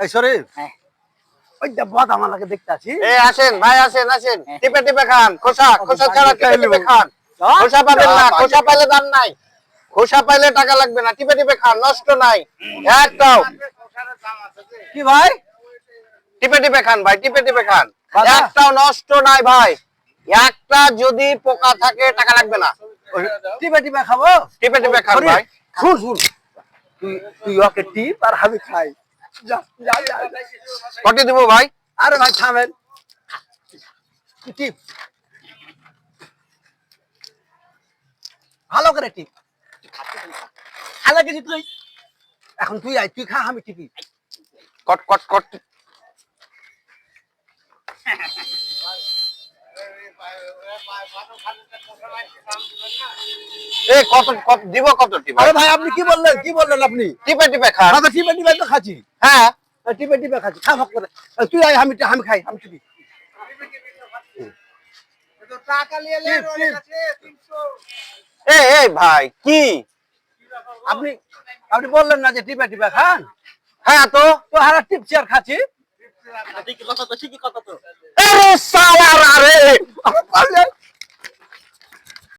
এই শরীফ হ্যাঁ। ওই বাদাম আমাকে দেখতে আছি এ আসেন ভাই আসেন আসেন। হ্যাঁ। টিপে টিপে খান খোসা খোসা ছাড়া টিপে টিপে খান? খোসা পাবেন না খোসা পাইলে দাম নাই। খোসা পাইলে টাকা লাগবে না টিপে টিপে খান নষ্ট নাই। একটাও। কি ভাই? টিপে টিপে খান ভাই টিপে টিপে খান। একটাও নষ্ট নাই ভাই। একটা যদি পোকা থাকে টাকা লাগবে না। টিপে টিপে খাব? টিপে টিপে খান ভাই। শুন শুন তুই তুই ওকে টিপ আর আমি খাই। কটি দিব ভাই? আরে ভাই থামেন। টিপ। ভালো করে টিপ। খালে গেছি তুই এখন তুই আয় তুই খা আমি টিপি। কট কট কট। আপনি বললেন? না যে টিপে টিপে খান? হ্যাঁ তো? তো হারা টিপ চেয়ার খাচ্ছি। কথা তো ঠিকই কথা তো। আরে!